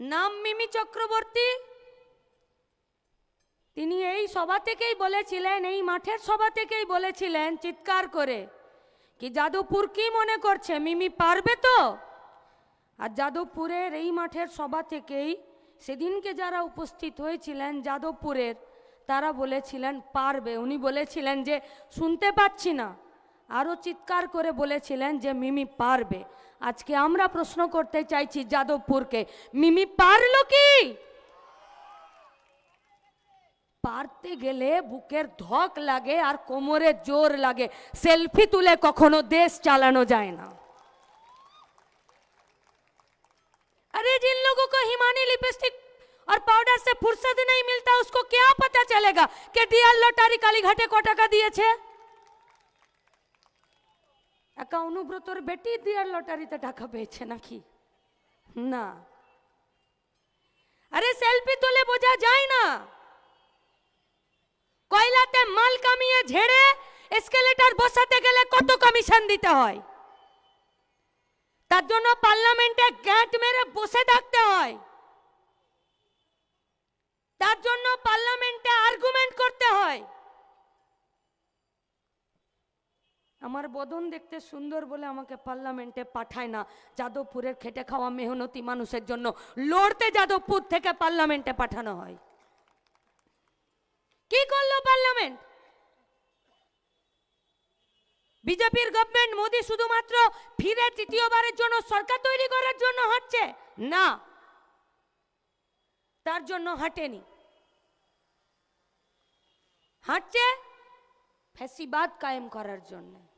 নাম মিমি চক্রবর্তী। তিনি এই সভা থেকেই বলেছিলেন, এই মাঠের সভা থেকেই বলেছিলেন চিৎকার করে কি যাদবপুর কি মনে করছে, মিমি পারবে তো? আর যাদবপুরের এই মাঠের সভা থেকেই সেদিনকে যারা উপস্থিত হয়েছিলেন যাদবপুরের, তারা বলেছিলেন পারবে। উনি বলেছিলেন যে, শুনতে পাচ্ছি না। আরও চিৎকার করে বলেছিলেন যে মিমি পারবে আজকে আমরা প্রশ্ন করতে চাইছি যাদবপুরকে মিমি পারলো কি পারতে গেলে বুকের ধক লাগে আর কোমরে জোর লাগে সেলফি তুলে কখনো দেশ চালানো যায় না अरे जिन लोगों को हिमानी लिपस्टिक और पाउडर से फुर्सत नहीं मिलता उसको क्या पता चलेगा कि ডিয়ার লটারি কালীঘাটে ক টাকা দিয়েছে একা অনুব্রতর বেটি ডিয়ার লটারিতে টাকা পেয়েছে নাকি? না। আরে সেলফি তুলে বোঝা যায় না। কয়লাতে মাল কামিয়ে ঝেড়ে এসকেলেটার বসাতে গেলে কত কমিশন দিতে হয়? তার জন্য পার্লামেন্টে গ্যাট মেরে বসে থাকতে হয়। তার জন্য পার্লামেন্টে আর্গুমেন্ট করতে হয়। আমার বদন দেখতে সুন্দর বলে আমাকে পার্লামেন্টে পাঠায় না। যাদবপুরের খেটে খাওয়া মেহনতি মানুষের জন্য লড়তে যাদবপুর থেকে পার্লামেন্টে পাঠানো হয়। কি করল পার্লামেন্ট? বিজেপির গভর্নমেন্ট মোদি শুধুমাত্র ফিরে তৃতীয়বারের জন্য সরকার তৈরি করার জন্য হাঁটছে? না। তার জন্য হাঁটেনি। হাঁটছে ফ্যাসিবাদ কায়েম করার জন্য।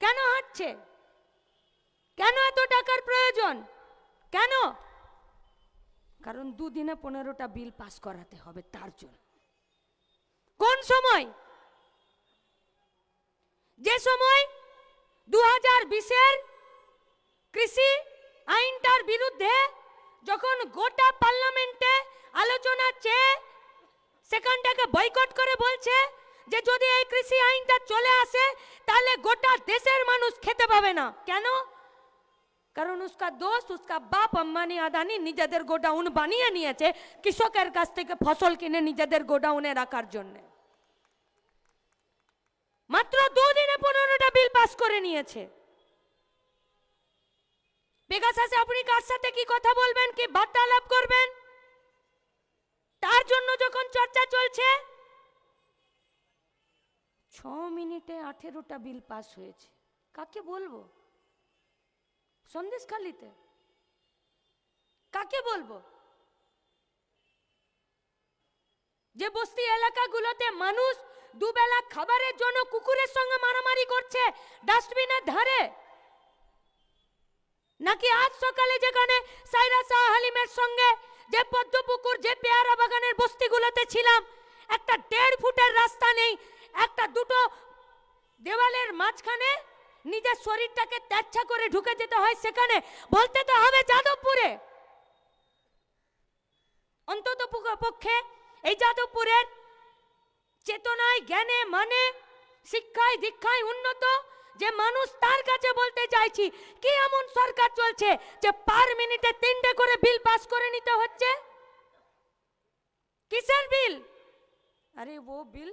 কেন হাঁটছে? কেন এত টাকার প্রয়োজন? কেন? কারণ দুদিনে পনেরোটা বিল পাস করাতে হবে তার জন্য। কোন সময়? যে সময় দু হাজার বিশের কৃষি আইনটার বিরুদ্ধে যখন গোটা পার্লামেন্টে আলোচনা চেয়ে সেখানটাকে বয়কট করে বলছে যে যদি এই কৃষি আইনটা চলে আসে, তাহলে গোটা দেশের মানুষ খেতে পাবে না। কেন? কারণ উসকা দোস্ত, উসকা বাপ আম্বানি আদানি নিজেদের গোডাউন বানিয়ে নিয়েছে কৃষকের কাছ থেকে ফসল কিনে নিজেদের গোডাউনে রাখার জন্যে। মাত্র দুদিনে পনেরোটা বিল পাস করে নিয়েছে। পেগাসাসে আপনি কার সাথে কি কথা বলবেন, কি বার্তালাপ করবেন? তার জন্য যখন চর্চা চলছে ছ মিনিটে আঠেরোটা বিল পাস হয়েছে। কাকে বলব? সন্দেশখালিতে। কাকে বলব? যে বস্তি এলাকাগুলোতে মানুষ দুবেলা খাবারের জন্য কুকুরের সঙ্গে মারামারি করছে, ডাস্টবিনের ধারে। নাকি আজ সকালে যেখানে সাইরা শাহ হালিমের সঙ্গে যে পদ্মপুকুর, যে পেয়ারা বাগানের বস্তিগুলোতে ছিলাম, একটা দেড় ফুটের রাস্তা নেই একটা দুটো দেওয়ালের মাঝখানে নিজের শরীরটাকে ত্যাচ্ছা করে ঢুকে যেতে হয় সেখানে। বলতে তো হবে যাদবপুরে। অন্তত পক্ষে এই যাদবপুরের চেতনায়, জ্ঞানে মানে শিক্ষায়, দীক্ষায় উন্নত যে মানুষ তার কাছে বলতে চাইছি, কি এমন সরকার চলছে যে পার মিনিটে তিনটে করে বিল পাস করে নিতে হচ্ছে? কিসের বিল? আরে, ও বিল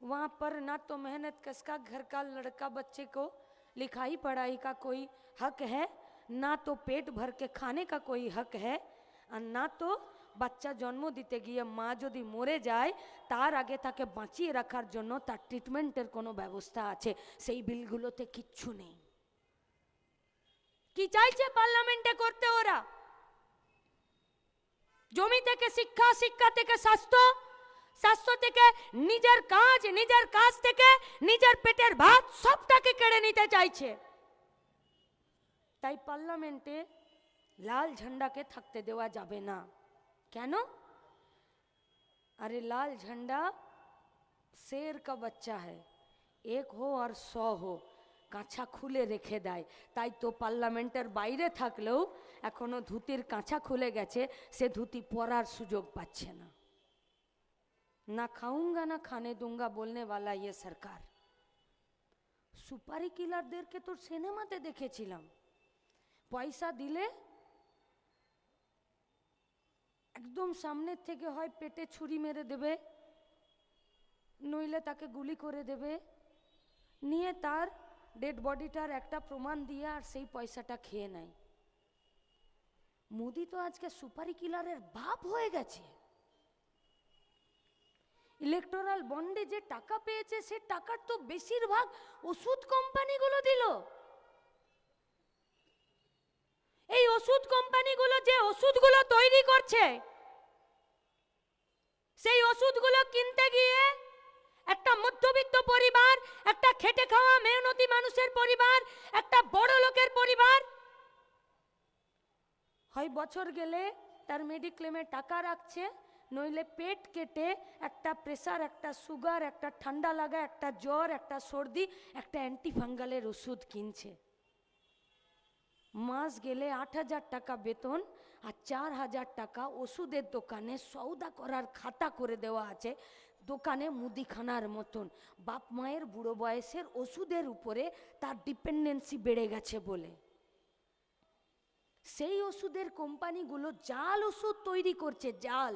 वहाँ पर ना तो मेहनत कस का घर का लड़का बच्चे को लिखाई पढ़ाई का कोई हक है ना तो पेट भर के खाने का कोई हक है আর না তো বাচ্চা জন্ম দিতে গিয়ে মা যদি মরে যায় তার আগে তাকে বাঁচিয়ে রাখার জন্য তার ট্রিটমেন্টের কোনো ব্যবস্থা আছে সেই বিলগুলোতে কিচ্ছু নেই কি চাইছে পার্লামেন্টে করতে ওরা জমি থেকে শিক্ষা শিক্ষা থেকে স্বাস্থ্য স্বাস্থ্য থেকে নিজের কাজ নিজের কাজ থেকে নিজের পেটের ভাত সবটাকে কেড়ে নিতে চাইছে তাই পার্লামেন্টে লাল ঝান্ডাকে থাকতে দেওয়া যাবে না কেন अरे लाल झंडा शेर का बच्चा है एक हो আর শ হো কাঁচা খুলে রেখে দেয় তাই তো পার্লামেন্টের বাইরে থাকলেও এখনো ধুতির কাঁচা খুলে গেছে সে ধুতি পরার সুযোগ পাচ্ছে না না খাউঙ্গা না খানে দুঙ্গা বলনে वाला ये सरकार সুপারি কিলারদেরকে তো সিনেমাতে দেখেছিলাম পয়সা দিলে একদম সামনের থেকে হয় পেটে ছুরি মেরে দেবে নইলে তাকে গুলি করে দেবে নিয়ে তার ডেড বডিটার একটা প্রমাণ দিয়ে আর সেই পয়সাটা খেয়ে নেয় মোদি তো আজকে সুপারি কিলারের বাপ হয়ে গেছে ইলেকটোরাল বন্ডে যে টাকা পেয়েছে, সে টাকার তো বেশিরভাগ ওষুধ কোম্পানিগুলো দিল। এই ওষুধ কোম্পানিগুলো যে ওষুধগুলো তৈরি করছে, সেই ওষুধগুলো কিনতে গিয়ে একটা মধ্যবিত্ত পরিবার, একটা খেটে খাওয়া মেহনতি মানুষের পরিবার, একটা বড় লোকের পরিবার, হয় বছর গেলে তার মেডিক্লেমে টাকা রাখছে নইলে পেট কেটে একটা প্রেসার একটা সুগার একটা ঠান্ডা লাগা, একটা জ্বর, একটা সর্দি, একটা অ্যান্টিফাঙ্গালের ওষুধ কিনছে। মাস গেলে আট হাজার টাকা বেতন আর চার হাজার টাকা ওষুধের দোকানে সৌদা করার খাতা করে দেওয়া আছে দোকানে মুদিখানার মতন। বাপ মায়ের বুড়ো বয়সের ওষুধের উপরে তার ডিপেন্ডেন্সি বেড়ে গেছে বলে। সেই ওষুধের কোম্পানিগুলো জাল ওষুধ তৈরি করছে, জাল।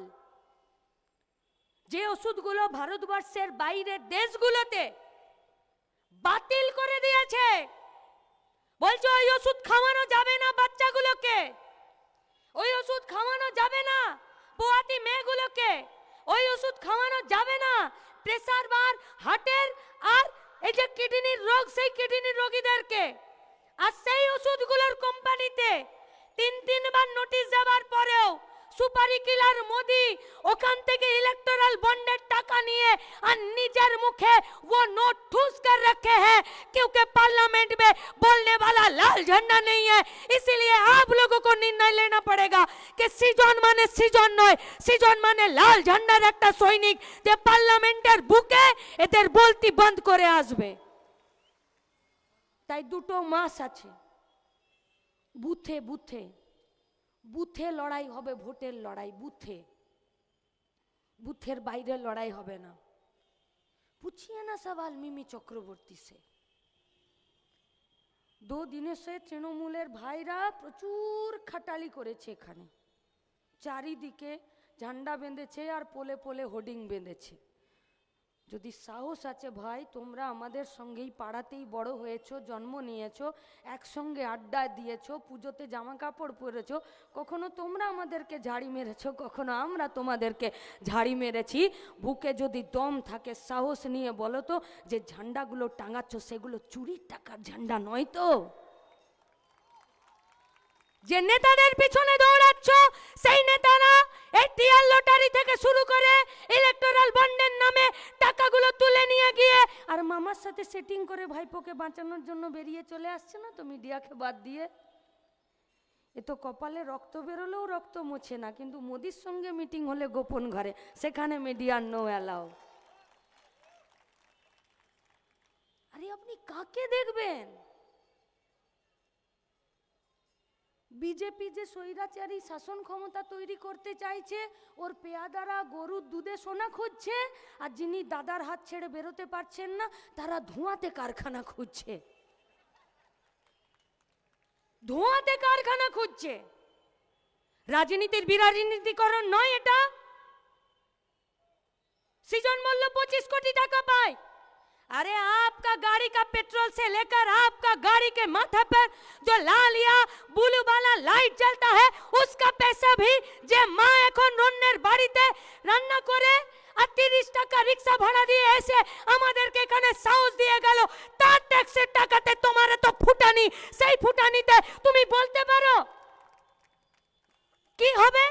যে ওষুধগুলো ভারতবর্ষের বাইরের দেশগুলোতে বাতিল করে দিয়েছে, বলছো ওই ওষুধ খাওয়ানো যাবে না বাচ্চাগুলোকে। ওই ওষুধ খাওয়ানো যাবে না পোয়াতি মেয়েগুলোকে। ওই ওষুধ খাওয়ানো যাবে না প্রেসার বার, হার্টের আর এই যে কিডনির রোগ, সেই কিডনির রোগীদেরকে। আর সেই ওষুধগুলোর কোম্পানিতে তিন তিনবার নোটিশ যাবার পরেও সুপারি কিলার মোদি ওখান থেকে ইলেকট্রাল বন্ডের টাকা নিয়ে আর নিজের মুখে ও নোট ঠুস কর রাখে হ্যাঁ। क्योंकि পার্লামেন্ট মে बोलने वाला লাল ঝান্ডা নেই হ্যাঁ। ইসিলিয়ে इसीलिए आप लोगों को निर्णय लेना पड़ेगा সিজন মানে সিজন নয়। সিজন মানে লাল ঝান্ডার একটা সৈনিক যে পার্লামেন্টের বুকে এদের বলতি বন্ধ করে আসবে। তাই দুটো মাস আছে। বুথে বুথে বুথে লড়াই হবে, ভোটের লড়াই, বুথে। বুথের বাইরে লড়াই হবে না। পুছিয়ে না সবাল মিমি চক্রবর্তী সে দু দিনে সে তৃণমূলের ভাইরা প্রচুর খাটালি করেছে এখানে। চারিদিকে ঝান্ডা বেঁধেছে আর পোলে পোলে হোর্ডিং বেঁধেছে। যদি সাহস আছে ভাই, তোমরা আমাদের সঙ্গেই পাড়াতেই বড় হয়েছো, জন্ম নিয়েছো, একসঙ্গে আড্ডা দিয়েছ, পুজোতে জামা কাপড় পরেছো, কখনো তোমরা আমাদেরকে ঝাড়ি মেরেছো, কখনো আমরা তোমাদেরকে ঝাড়ি মেরেছি। বুকে যদি দম থাকে, সাহস নিয়ে বলো তো, যে ঝান্ডাগুলো টাঙাচ্ছ, সেগুলো চুরির টাকার ঝান্ডা নয় তো? যে নেতাদের পিছনে দৌড়াচ্ছ, সেই নেতারা এই টিয়ার লটারি থেকে শুরু করে ইলেকটোরাল বন্ডের নামে টাকাগুলো তুলে নিয়ে গিয়ে, আর মামার সাথে সেটিং করে ভাইপোকে বাঁচানোর জন্য বেরিয়ে চলে আসছে না তো মিডিয়াকে বাদ দিয়ে? এ তো কপালে রক্ত বেরোলেও রক্ত মোছে না, কিন্তু মোদির সঙ্গে মিটিং হলে গোপন ঘরে, সেখানে মিডিয়ার নো অ্যালাউ আরে আপনি কাকে দেখবেন? বিজেপি যে স্বৈরাচারী শাসন ক্ষমতা তৈরি করতে চাইছে, ওর পেয়াদারা গরুর দুধে সোনা খুঁজছে, আর যিনি দাদার হাত ছেড়ে বেরোতে পারছেন না, তারা ধোঁয়াতে কারখানা খুঁজছে। ধোঁয়াতে কারখানা খুঁজছে। রাজনীতির বিরাজনীতিকরণ নয় এটা। সৃজন মূল্য পঁচিশ কোটি টাকা পায়। अरे आपका गाड़ी का पेट्रोल से लेकर आपका गाड़ी के माथा पर जो लाल या ब्लू वाला लाइट जलता है उसका पैसा भी যে মা এখন অন্যের বাড়িতে রান্না করে আর তিরিশ টাকা রিক্সা ভাড়া দিয়ে এসে আমাদেরকে এখানে সাহস দিয়ে গেল তার ট্যাক্সের টাকাতে তোমার তো ফুটানি সেই ফুটানিতে তুমি বলতে পারো কি হবে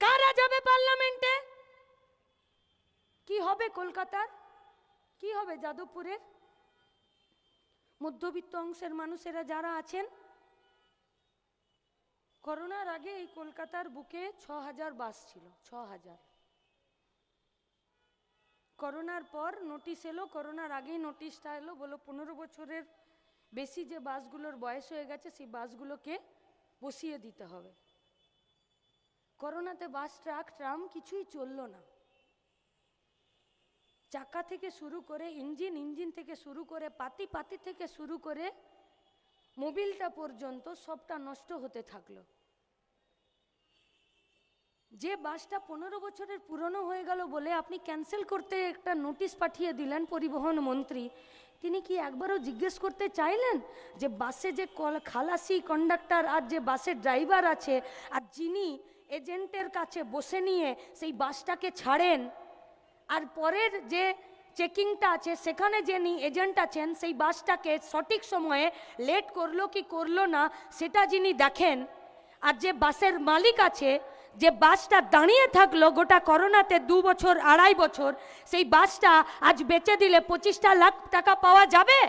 কারা যাবে পার্লামেন্টে কি হবে কলকাতার কি হবে যাদবপুরের? মধ্যবিত্ত অংশের মানুষেরা যারা আছেন, করোনার আগে এই কলকাতার বুকে ছ হাজার বাস ছিল ছ হাজার করোনার পর নোটিশ এলো, করোনার আগেই নোটিশটা এলো, বলো পনেরো বছরের বেশি যে বাসগুলোর বয়স হয়ে গেছে, সেই বাসগুলোকে বসিয়ে দিতে হবে। করোনাতে বাস ট্রাক, ট্রাম কিছুই চলল না। চাকা থেকে শুরু করে ইঞ্জিন ইঞ্জিন থেকে শুরু করে পাতি পাতি থেকে শুরু করে মোবিলটা পর্যন্ত সবটা নষ্ট হতে থাকল। যে বাসটা পনেরো বছরের পুরনো হয়ে গেল বলে আপনি ক্যান্সেল করতে একটা নোটিশ পাঠিয়ে দিলেন পরিবহন মন্ত্রী, তিনি কি একবারও জিজ্ঞেস করতে চাইলেন যে বাসে যে কল, খালাসি কন্ডাক্টর আর যে বাসের ড্রাইভার আছে আর যিনি এজেন্টের কাছে বসে নিয়ে সেই বাসটাকে ছাড়েন? আর পরের যে চেকিংটা আছে, সেখানে যে এজেন্ট আছেন, সেই বাসটাকে সঠিক সময়ে লেট করল কি করল না, সেটা যিনি দেখেন, আর যে বাসের মালিক আছে, যে বাসটা দাঁড়িয়ে থাকল গোটা করোনাতে দু বছর, আড়াই বছর, সেই বাসটা আজ বেচে দিলে পঁচিশটা লাখ টাকা পাওয়া যাবে?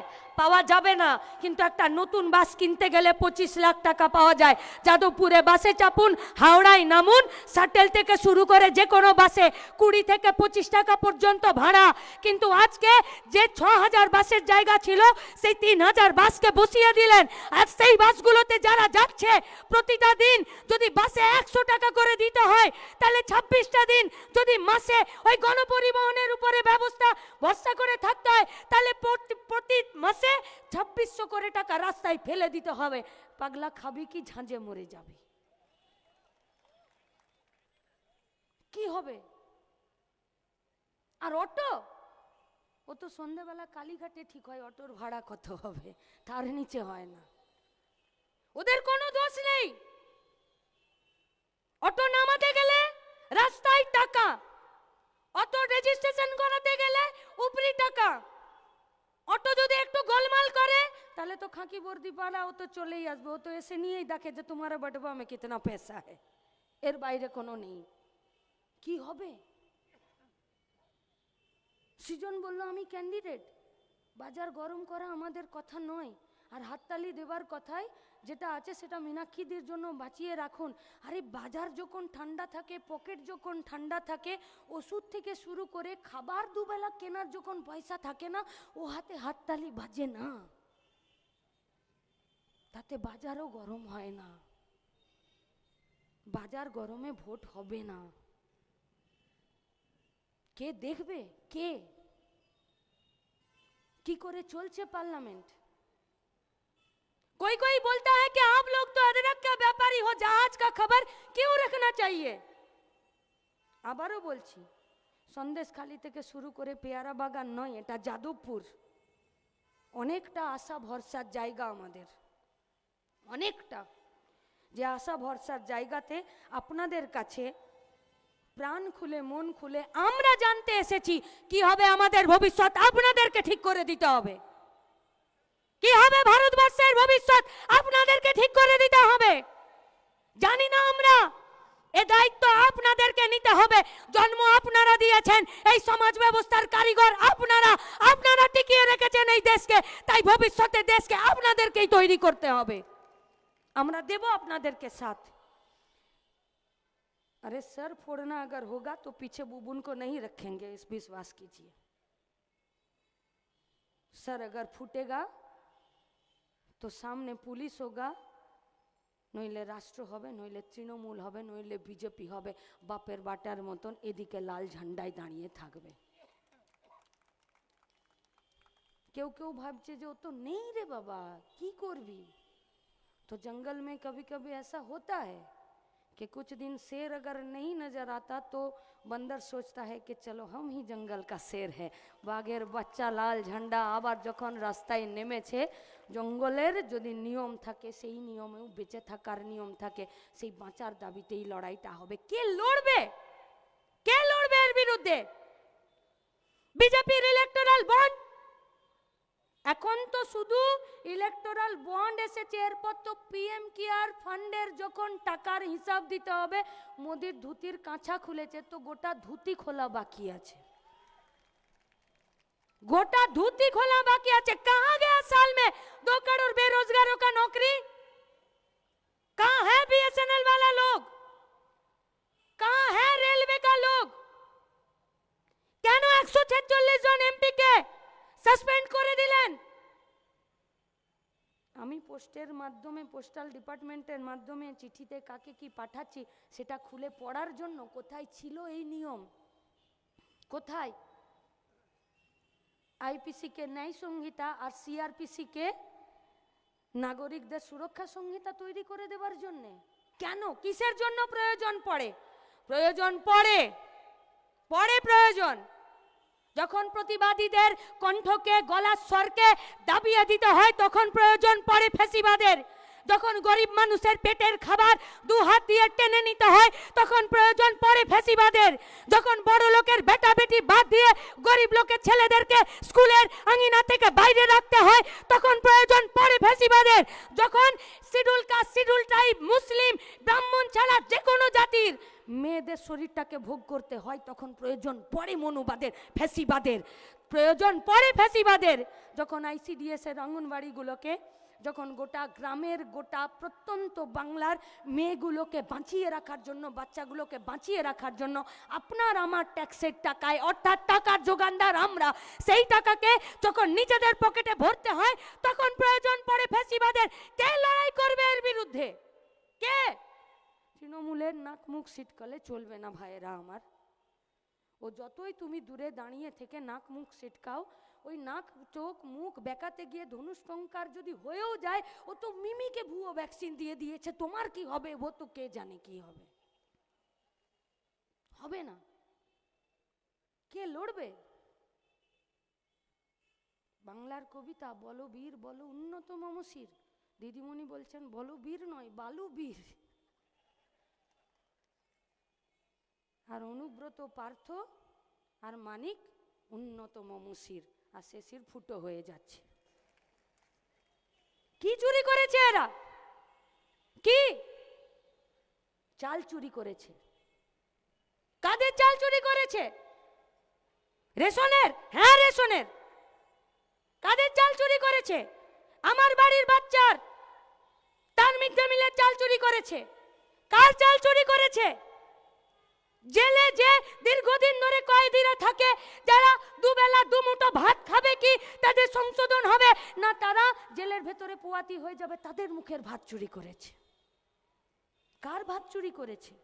পাওয়া যাবে না। কিন্তু একটা নতুন বাস কিনতে গেলে পঁচিশ লাখ টাকা পাওয়া যায়। যাদবপুরে বাসে চাপুন, হাওড়ায় নামুন সাটেল থেকে শুরু করে যে কোনো বাসে কুড়ি থেকে পঁচিশ টাকা পর্যন্ত ভাড়া। কিন্তু আজকে যে ছ হাজার বাসের জায়গা ছিল, সেই তিন হাজার বাসকে বসিয়ে দিলেন। আর সেই বাসগুলোতে যারা যাচ্ছে, প্রতিটা দিন যদি বাসে একশো টাকা করে দিতে হয়, তাহলে ছাব্বিশটা দিন যদি মাসে ওই গণপরিবহনের উপরে ব্যবস্থা, ভরসা করে থাকতে হয়, তাহলে প্রতি প্রতি মাসে ছাব্বিশশো করে টাকা রাস্তায় ফেলে দিতে হবে। পাগলা খাবি কি, ঝাঁঝে মরে যাবে। কি হবে? আর অটো? ও তো সন্ধেবেলা কালীঘাটে ঠিক হয়, অটোর ভাড়া কত হবে? তার নিচে হয় না। ওদের কোনো দোষ নেই। অটো নামাতে গেলে রাস্তায় টাকা। অটো রেজিস্ট্রেশন করাতে গেলে উপরি টাকা। অটো যদি একটু গোলমাল করে, তাহলে তো খাঁকি বর্দি পাড়া, ও তো চলেই আসবে। ও তো এসে নিয়েই দেখে যে তোমার বটবা, আমি কিতনা পয়সা হে। এর বাইরে কোনো নেই। কি হবে? সৃজন বলল, আমি ক্যান্ডিডেট বাজার গরম করা আমাদের কথা নয়। আর হাততালি দেবার কথাই যেটা আছে সেটা মীনাক্ষীদের জন্য বাঁচিয়ে রাখুন। আরে বাজার যখন ঠান্ডা থাকে, পকেট যখন ঠান্ডা থাকে, ওষুধ থেকে শুরু করে খাবার দুবেলা কেনার যখন পয়সা থাকে না, ও হাতে হাততালি বাজে না। তাতে বাজারও গরম হয় না। বাজার গরমে ভোট হবে না। কে দেখবে? কে? কি করে চলছে পার্লামেंट कोई कोई बोलता है कि आप लोग तो अदरक का व्यापारी हो जहाज का खबर क्यों रखना चाहिए আবারও বলছি সন্দেশখালি থেকে শুরু করে পেয়ারা বাগান নয় এটা যাদবপুর অনেকটা আশা ভরসার জায়গা আমাদের অনেকটা যে আশা ভরসার জায়গাতে আপনাদের কাছে প্রাণ খুলে মন খুলে আমরা জানতে এসেছি কি হবে আমাদের ভবিষ্যৎ আপনাদেরকে ঠিক করে দিতে হবে কি হবে ভারতবর্ষের ভবিষ্যৎ আপনাদেরকে ঠিক করে দিতে হবে জানি না আমরা এ দায়িত্ব আপনাদেরকে নিতে হবে জন্ম আপনারা দিয়েছেন এই সমাজ ব্যবস্থার কারিগর আপনারা আপনারা টিকিয়ে রেখেছেন এই দেশকে তাই ভবিষ্যতে দেশকে আপনাদেরকেই তৈরি করতে হবে আমরা দেব আপনাদেরকে সাথ अरे सर फोड़ना अगर होगा तो पीछे बुबुन को नहीं रखेंगे इस विश्वास कीजिए सर अगर फूटेगा তো সামনে পুলিশ হোগা নইলে রাষ্ট্র হবে নইলে তৃণমূল হবে নইলে বিজেপি হবে বাপের বাটার মতন এদিকে লাল ঝান্ডায় দাঁড়িয়ে থাকবে কেউ কেউ ভাবছে যে ও তো নেই রে বাবা কি করবি तो जंगल में कभी कभी ऐसा होता है कि कुछ दिन शेर अगर नहीं नजर आता तो बंदर सोचता है कि चलो हम ही जंगल का शेर है বাঘের বাচ্চা লাল ঝান্ডা আবার যখন রাস্তায় নেমেছে জঙ্গলের যদি নিয়ম থাকে সেই নিয়মেও বেঁচে থাকার নিয়ম থাকে সেই বাঁচার দাবিতেই লড়াইটা হবে কে লড়বে কে লড়বে এর বিরুদ্ধে বিজেপির ইলেকটোরাল বন্ড এখন তো শুধু ইলেকটোরাল বন্ড এসেছে, এরপর তো পিএম কেয়ার ফান্ডের যখন টাকার হিসাব দিতে হবে, মোদির ধুতির কাঁচা খুলেছে, তো গোটা ধুতি খোলা বাকি আছে। গোটা ধুতি খোলা বাকি আছে, কাহা গেয়া সাল মে? দো করোড় বেরোজগারো কা নৌকরি? কাহা হ্যায় বিএসএনএল वाला লোক? কাহা হ্যায় রেলওয়ে কা লোক? কেন একশো ছেচল্লিশ জন এমপি কে সাসপেন্ড করে দিলেন। আমি পোস্টের মাধ্যমে, পোস্টাল ডিপার্টমেন্টের মাধ্যমে চিঠিতে কাকে কি পাঠাচ্ছি, সেটা খুলে পড়ার জন্য কোথায় ছিল এই নিয়ম? কোথায়? আইপিসিকে ন্যায় সংহিতা আর সিআরপিসিকে নাগরিকদের সুরক্ষা সংহিতা তৈরি করে দেওয়ার জন্যে? কেন? কিসের জন্য প্রয়োজন পড়ে? প্রয়োজন পড়ে। পড়ে প্রয়োজন। যখন প্রতিবাদীদের কণ্ঠকে গলার স্বরকে দাবিয়ে দিতে হয় তখন প্রয়োজন পড়ে ফেসিবাদের। যখন গরিব মানুষের পেটের খাবার দু হাত দিয়ে টেনে নিতে হয়, তখন প্রয়োজন পড়ে ফেসিবাদের। যখন বড় লোকের বেটা বেটি বাদ দিয়ে গরিব লোকের ছেলেদেরকে স্কুলের আঙিনা থেকে বাইরে রাখতে হয়, তখন প্রয়োজন পড়ে ফেসিবাদের। যখন শিডিউল কাস্ট শিডিউল টাইপ মুসলিম, ব্রাহ্মণ ছাড়া যে কোনো জাতির মেয়েদের শরীরটাকে ভোগ করতে হয়, তখন প্রয়োজন পড়ে মনুবাদের ফ্যাসিবাদের প্রয়োজন পড়ে ফ্যাসিবাদের যখন আইসিডিএস এর অঙ্গনবাড়িগুলোকে যখন গোটা গ্রামের গোটা প্রত্যন্ত বাংলার মেয়েগুলোকে বাঁচিয়ে রাখার জন্য, বাচ্চাগুলোকে বাঁচিয়ে রাখার জন্য আপনার আমার ট্যাক্সের টাকায়, অর্থাৎ টাকার যোগানদার আমরা, সেই টাকাকে যখন নিজেদের পকেটে ভরতে হয়, তখন প্রয়োজন পড়ে ফ্যাসিবাদের কে লড়াই করবে এর বিরুদ্ধে? কে? তৃণমূলের নাক মুখ সিটকালে চলবে না ভাইয়েরা আমার। ও যতই তুমি দূরে দাঁড়িয়ে থেকে নাক মুখ সিটকাও ওই নাক, চোখ, মুখ বেকাতে গিয়ে ধনুষ্টঙ্কার যদি হয়েও যায়, ও তো মিমিকে ভুয়ো ভ্যাকসিন দিয়ে দিয়েছে। তোমার কি হবে? ও তো কে জানে কি হবে? হবে না। কে লড়বে? বাংলার কবিতা, বলো বীর, বলো উন্নত মমশির দিদিমণি বলছেন, বলো বীর নয়, বালু বীর। আর অনুব্রত পার্থ আর মানিক উন্নত মমুসির আর শেষির ফুটো হয়ে যাচ্ছে। কি চুরি করেছে এরা? কি? চাল চুরি করেছে। কাদের চাল চুরি করেছে? রেশনের? হ্যাঁ রেশনের। কাদের চাল চুরি করেছে? আমার বাড়ির বাচ্চার। তার মিড ডে মিলের চাল চুরি করেছে। কার চাল চুরি করেছে? জেলে যে দীর্ঘদিন ধরে কয়েদিরা থাকে, যারা দুবেলা দুমুঠো ভাত খাবে কি তাদের সংশোধন হবে? না, তারা জেলের ভেতরে পোয়াতি হয়ে যাবে, তাদের মুখের ভাত চুরি করেছে। কার ভাত চুরি করেছে?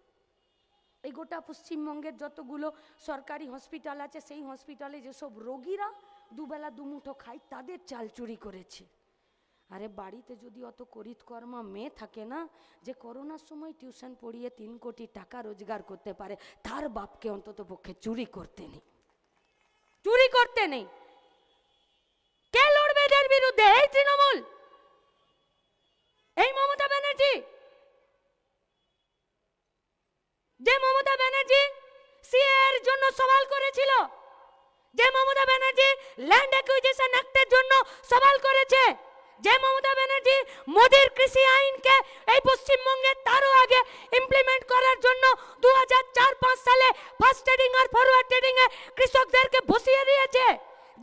এই গোটা পশ্চিমবঙ্গের যতগুলো সরকারি হসপিটাল আছে, সেই হসপিটালে যেসব রোগীরা দুবেলা দুমুঠো খায়, তাদের চাল চুরি করেছে। আরে বাড়িতে যদি অত করিতকর্মা মেয়ে থাকে না, যে করোনার সময় টিউশন পড়িয়ে তিন কোটি টাকা রোজগার করতে পারে, তার বাপকে অন্তত পক্ষে চুরি করতে নেই। চুরি করতে নেই। কে লড়বে এদের বিরুদ্ধে? এই তৃণমূল? এই মমতা ব্যানার্জি? যে মমতা ব্যানার্জি সিএ এর জন্য সওয়াল করেছিল, যে মমতা ব্যানার্জি ল্যান্ড অ্যাকুইজিশন অ্যাক্টের জন্য সওয়াল করেছে। যে মমতা ব্যানার্জি মোদীর কৃষি আইনকে এই পশ্চিমবঙ্গে তারও আগে ইমপ্লিমেন্ট করার জন্য দু হাজার সালে ফার্স্ট ট্রেডিং আর ফরওয়ার্ড এ কৃষকদেরকে বসিয়ে দিয়েছে।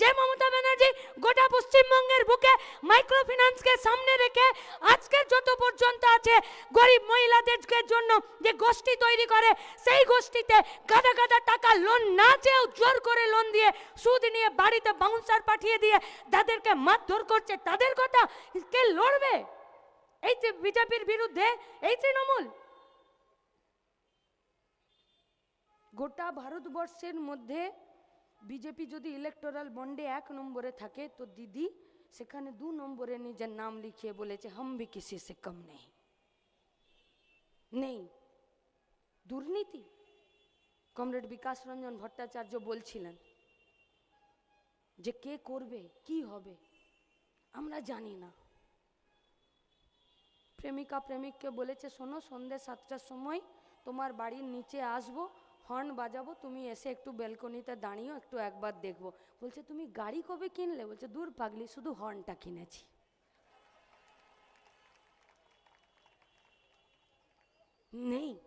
যে মমতা ব্যানার্জি, গোটা পশ্চিমবঙ্গের বুকে মাইক্রো ফিন্যান্সকে সামনে রেখে আজকের যত পর্যন্ত আছে গরিব মহিলাদেরকে জন্য যে গোষ্ঠী তৈরি করে, সেই গোষ্ঠীতে গাদা গাদা টাকা লোন না চেয়েও জোর করে লোন দিয়ে সুদ নিয়ে বাড়িতে বাউন্সার পাঠিয়ে দিয়ে তাদেরকে মারধর করছে, তাদের কথা কে লড়বে? এই যে বিজেপির বিরুদ্ধে, এই তৃণমূল। গোটা ভারতবর্ষের মধ্যে বিজেপি যদি ইলেকটোরাল বন্ডে এক নম্বরে থাকে, তো দিদি সেখানে দু নম্বরে নিজের নাম লিখিয়ে বলেছে, হাম ভি কিসি সে কম নেই। নেই। দুর্নীতি। কমরেড বিকাশ রঞ্জন ভট্টাচার্য বলছিলেন যে কে করবে, কি হবে, আমরা জানি না। প্রেমিকা প্রেমিককে বলেছে, শোনো, সন্ধ্যে সাতটার সময় তোমার বাড়ির নিচে আসব হর্ন বাজাবো, তুমি এসে একটু ব্যালকনিতে দাঁড়িয়েও একটু একবার দেখব। বলছে, তুমি গাড়ি কবে কিনলে? বলছে, দূর পাগলি, শুধু হর্নটা কিনেছি। নেই।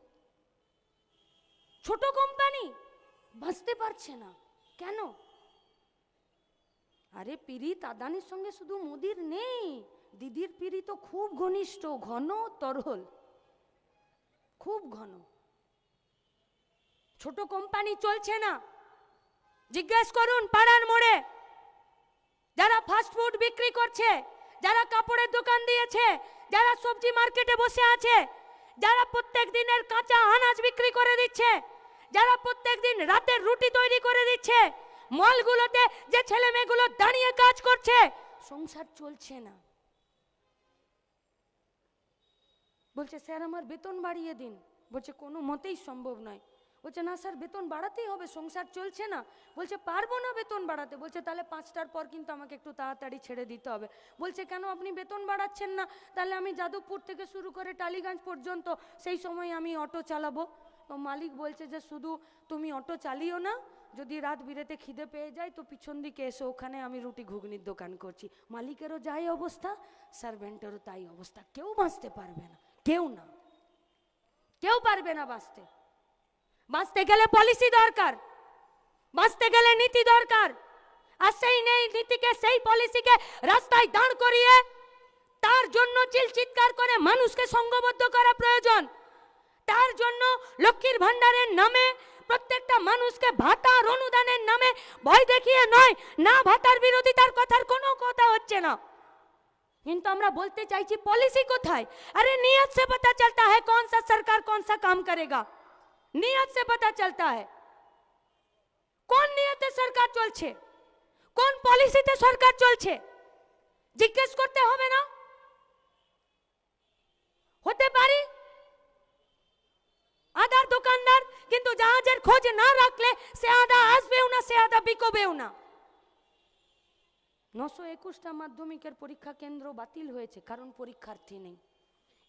ছোট কোম্পানি বাঁচতে পারছে না। কেন? আরে পিরিত আদানির সঙ্গে শুধু মোদির নেই। দিদির পিড়ি তো খুব ঘনিষ্ঠ, ঘন, তরল। খুব ঘন। ছোট কোম্পানি চলছে না। জিজ্ঞেস করুন পাড়ার মোড়ে। যারা ফাস্ট ফুড বিক্রি করছে, যারা কাপড়ের দোকান দিয়েছে, যারা সবজি মার্কেটে বসে আছে, যারা প্রত্যেক দিনের কাঁচা আনাজ বিক্রি করে দিচ্ছে, যারা প্রত্যেক দিন রাতের রুটি তৈরি করে দিচ্ছে, মলগুলোতে যে ছেলে মেয়েগুলো দাঁড়িয়ে কাজ করছে, সংসার চলছে না। বলছে, স্যার, আমার বেতন বাড়িয়ে দিন। বলছে, কোনো মতেই সম্ভব নয়। বলছে, না স্যার, বেতন বাড়াতেই হবে, সংসার চলছে না। বলছে, পারব না বেতন বাড়াতে। বলছে, তাহলে পাঁচটার পর কিন্তু আমাকে একটু তাড়াতাড়ি ছেড়ে দিতে হবে। বলছে, কেন আপনি বেতন বাড়াচ্ছেন না? তাহলে আমি যাদবপুর থেকে শুরু করে টালিগঞ্জ পর্যন্ত সেই সময় আমি অটো চালাবো। তো মালিক বলছে যে, শুধু তুমি অটো চালিও না, যদি রাত বিরেতে খিদে পেয়ে যায়, তো পিছন দিকে এসে, ওখানে আমি রুটি ঘুগনির দোকান করছি। মালিকেরও যাই অবস্থা, সার্ভেন্টেরও তাই অবস্থা। কেউ বাঁচতে পারবে না, কেউ না, কেউ পারবে না বাঁচতে। বাঁচতে গেলে পলিসি দরকার। বাঁচতে গেলে নীতি দরকার। আর সেই নেই নীতিকে, সেই পলিসিকে রাস্তায় দাঁড় করিয়ে তার জন্য চিল চিৎকার করে মানুষকে সঙ্গবদ্ধ করা প্রয়োজন। তার জন্য লক্ষ্মীর ভান্ডারের নামে প্রত্যেকটা মানুষকে ভাতার অনুদানের নামে ভয় দেখিয়ে নয়, না ভাতার বিরোধী তার কথার কোনো কথা হচ্ছে না। কিন্তু আমরা বলতে চাইছি পলিসি কোথায়? আরে নিয়ত সে পতা চলতা হ্যাঁ কোন সা সরকার কোন সা কাম করেগা। नियत से पता चलता है কোন নিয়তে সরকার চলছে কোন পলিসিতে সরকার চলছে জিজ্ঞেস করতে হবে না হতে পারি আদার দোকানদার কিন্তু জাহাজের খোঁজ না রাখলে সে আদা আসবেও না সে আদা বিকোবেও না নশো একুশটা মাধ্যমিকের পরীক্ষা কেন্দ্র বাতিল হয়েছে কারণ পরীক্ষার্থী নেই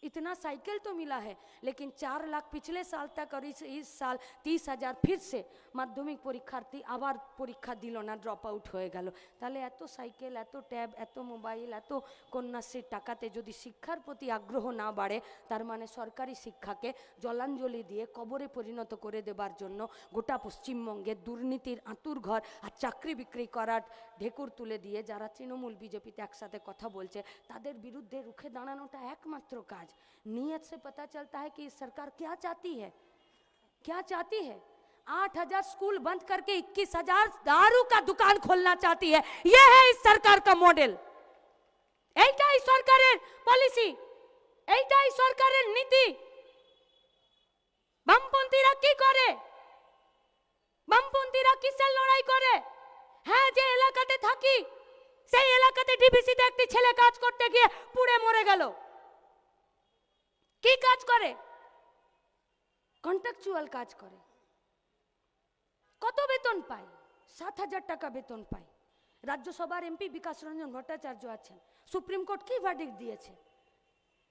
इतना साइकिल तो मिला है लेकिन चार लाख पिछले साल तक और इस इस साल तीस हजार फिर से মাধ্যমিক পরীক্ষার্থী আবার পরীক্ষা দিল না ড্রপ আউট হয়ে গেল তাহলে এত সাইকেল এত ট্যাব এত মোবাইল এত কন্যাশ্রীর টাকাতে যদি শিক্ষার প্রতি আগ্রহ না বাড়ে তার মানে সরকারি শিক্ষাকে জলাঞ্জলি দিয়ে কবরে পরিণত করে দেবার জন্য গোটা পশ্চিমবঙ্গে দুর্নীতির আঁতুর ঘর আর চাকরি বিক্রি করার ঢেকুর তুলে দিয়ে যারা তৃণমূল বিজেপিতে একসাথে কথা বলছে তাদের বিরুদ্ধে রুখে দাঁড়ানোটা একমাত্র কাজ নিয়ত से पता चलता है कि सरकार क्या चाहती है क्या चाहती है आठ हजार स्कूल बंद करके इक्कीस हजार दारू का दुकान खोलना चाहती है यह है इस सरकार का मॉडल এইটাই সরকারের পলিসি এইটাই সরকারের নীতি বামপন্থীরা কি করে বামপন্থীরা কিসের লড়াই করে হ্যাঁ যে এলাকাতে থাকি সেই এলাকাতে ডিবিসিতে একটি ছেলে কাজ করতে গিয়ে পুড়ে মরে গেল কি কাজ করে? কন্ট্রাকচুয়াল কাজ করে। কত বেতন পায়? সাত হাজার টাকা বেতন পায়। রাজ্যসভার এমপি বিকাশ রঞ্জন ভট্টাচার্য আছেন। সুপ্রিম কোর্ট কি ভার্ডিক দিয়েছে?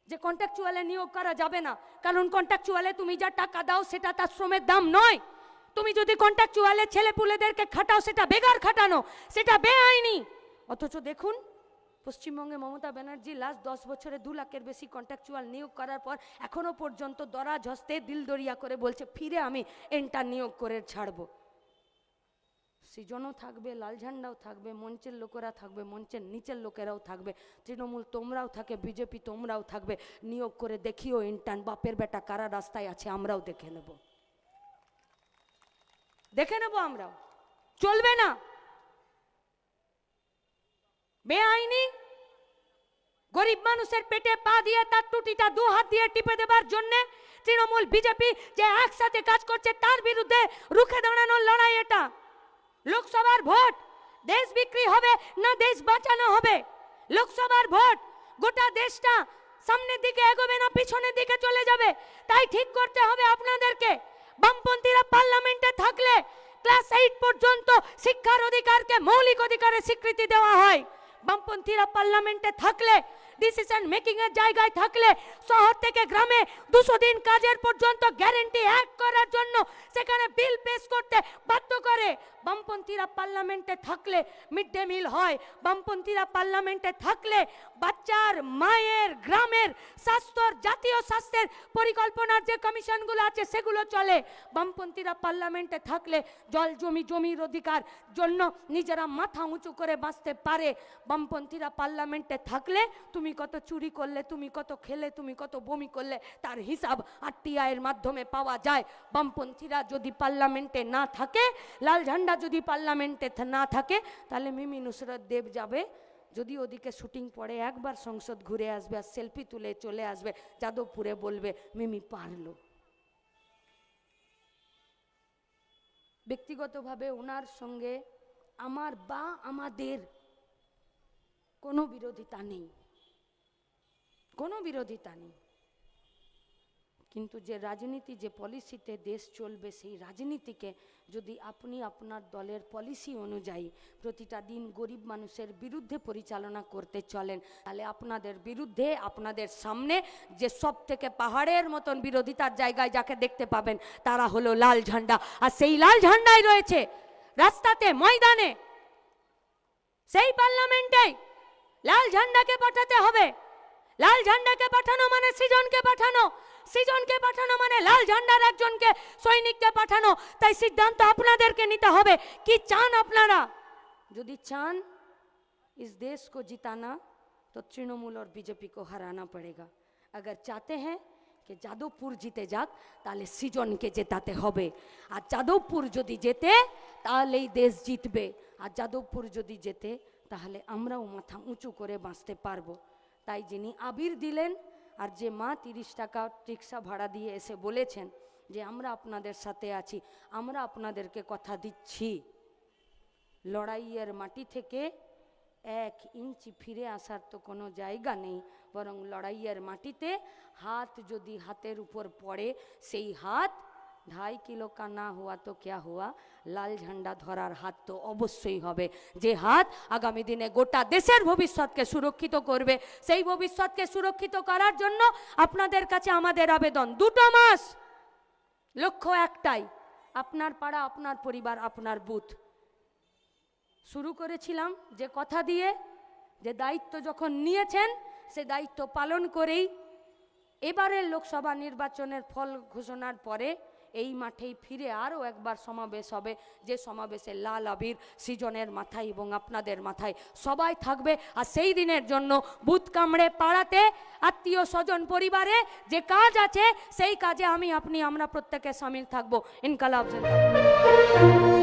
যে কন্ট্রাকচুয়ালে নিয়োগ করা যাবে না। কারণ কন্ট্রাকচুয়ালে তুমি যা টাকা দাও, সেটা তার শ্রমের দাম নয়। তুমি যদি কন্ট্রাকচুয়ালে ছেলে পুলেদেরকে খাটাও, সেটা বেগার খাটানো। সেটা বেআইনি। অথচ দেখুন পশ্চিমবঙ্গে মমতা ব্যানার্জি লাস্ট দশ বছরে দু লাখের বেশি কন্ট্রাকচুয়াল নিয়োগ করার পর এখনও পর্যন্ত দরাজ হস্তে দিল দরিয়া করে বলছে, ফিরে আমি এন্টার নিয়োগ করে ছাড়বো। সৃজনও থাকবে, লাল ঝান্ডাও থাকবে, মঞ্চের লোকেরা থাকবে, মঞ্চের নিচের লোকেরাও থাকবে, তৃণমূল তোমরাও থাকে, বিজেপি তোমরাও থাকবে, নিয়োগ করে দেখিও ইন্টার্ন বাপের বেটা কারা রাস্তায় আছে আমরাও দেখে নেব। দেখে নেব আমরাও। চলবে না। বেআইনি? গরিব মানুষের পেটে পা দিয়ে তার টুটিটা দু হাত দিয়ে টিপে দেবার জন্য তৃণমূল, বিজেপি যে একসাথে কাজ করছে তার বিরুদ্ধে রুখে দাঁড়ানোর লড়াই এটা। লোকসভার ভোট দেশ বিক্রি হবে না দেশ বাঁচানো হবে? লোকসভার ভোট গোটা দেশটা সামনের দিকে এগোবে না পিছনের দিকে চলে যাবে? তাই ঠিক করতে হবে আপনাদেরকে। বামপন্থীরা পার্লামেন্টে থাকলে ক্লাস এইট পর্যন্ত শিক্ষার অধিকারকে মৌলিক অধিকারের স্বীকৃতি দেওয়া হয়। বামপন্থীরা পার্লামেন্টে থাকলে ডিসিশন মেকিং এর জায়গায় থাকলে, শহর থেকে গ্রামে দুশো দিন কাজের পর্যন্ত গ্যারেন্টি এক করার জন্য সেখানে বিল পেশ করতে বাধ্য করে। বামপন্থীরা পার্লামেন্টে থাকলে মিড ডে মিল হয়। বামপন্থীরা পার্লামেন্টে থাকলে বাচ্চার, মায়ের, গ্রামের স্বাস্থ্যর, জাতীয় স্বাস্থ্যের পরিকল্পনার যে কমিশনগুলো আছে, সেগুলো চলে। বামপন্থীরা পার্লামেন্টে থাকলে জল, জমি, জমির অধিকার জন্য নিজেরা মাথা উঁচু করে বাঁচতে পারে। বামপন্থীরা পার্লামেন্টে থাকলে তুমি কত চুরি করলে, তুমি কত খেলে, তুমি কত বমি করলে, তার হিসাব আরটিআইয়ের মাধ্যমে পাওয়া যায়। বামপন্থীরা যদি পার্লামেন্টে না থাকে, লাল ঝান্ডা যদি পার্লামেন্টে না থাকে, তাহলে মিমি নুসরত দেব যাবে যদি ওদিকে শুটিং পরে একবার সংসদ ঘুরে আসবে আর সেলফি তুলে চলে আসবে, যাদবপুরে বলবে, মিমি পারল। ব্যক্তিগতভাবে ওনার সঙ্গে আমার বা আমাদের কোনো বিরোধিতা নেই। কোনো বিরোধিতা নেই। কিন্তু যে রাজনীতি, যে পলিসিতে দেশ চলবে, সেই রাজনীতিকে যদি আপনি আপনার দলের পলিসি অনুযায়ী প্রতিটা দিন গরিব মানুষের বিরুদ্ধে পরিচালনা করতে চলেন, তাহলে আপনাদের বিরুদ্ধে, আপনাদের সামনে যে সব থেকে পাহাড়ের মতন বিরোধিতার জায়গায় যাকে দেখতে পাবেন, তারা হলো লাল ঝান্ডা। আর সেই লাল ঝান্ডাই রয়েছে রাস্তাতে, ময়দানে, সেই পার্লামেন্টে লাল ঝান্ডাকে পাঠাতে হবে। লাল ঝান্ডাকে পাঠানো মানে সৃজনকে পাঠানো সৃজনকে পাঠানো মানে লাল ঝান্ডার একজনকে সৈনিককে পাঠানো তাই সিদ্ধান্ত আপনাদেরকে নিতে হবে কি চান আপনারা যদি চান इस देश को जिताना तो तृणमूल और बीजेपी को हराना पड़ेगा अगर चाहते हैं कि যাদবপুর জিতে যাক তাহলে সৃজনকে জেতাতে হবে আর যাদবপুর যদি জেতে তাহলেই দেশ জিতবে আর যাদবপুর যদি জেতে তাহলে আমরাও মাথা উঁচু করে বাঁচতে পারবো তাই যিনি আবির দিলেন আর যে মা তিরিশ টাকা রিক্সা ভাড়া দিয়ে এসে বলেছেন যে আমরা আপনাদের সাথে আছি, আমরা আপনাদেরকে কথা দিচ্ছি। লড়াইয়ের মাটি থেকে এক ইঞ্চি ফিরে আসার তো কোনো জায়গা নেই, বরং লড়াইয়ের মাটিতে হাত যদি হাতের উপর পড়ে, সেই হাত ঢাই কিলো কা না হওয়া তো ক্যা হওয়া লাল ঝান্ডা ধরার হাত তো অবশ্যই হবে যে হাত আগামী দিনে গোটা দেশের ভবিষ্যৎকে সুরক্ষিত করবে সেই ভবিষ্যৎকে সুরক্ষিত করার জন্য আপনাদের কাছে আমাদের আবেদন দুটো মাস লক্ষ্য একটাই আপনার পাড়া আপনার পরিবার আপনার বুথ শুরু করেছিলাম যে কথা দিয়ে যে দায়িত্ব যখন নিয়েছেন সে দায়িত্ব পালন করেই এবারের লোকসভা নির্বাচনের ফল ঘোষণার পরে এই মাঠেই ফিরে আরও একবার সমাবেশ হবে। যে সমাবেশে লাল আবির সৃজনের মাথায় এবং আপনাদের মাথায় সবাই থাকবে। আর সেই দিনের জন্য বুথ কামড়ে পাড়াতে, আত্মীয় স্বজন পরিবারে যে কাজ আছে, সেই কাজে আমি, আপনি, আমরা প্রত্যেকে সামিল থাকব। ইনকালাব।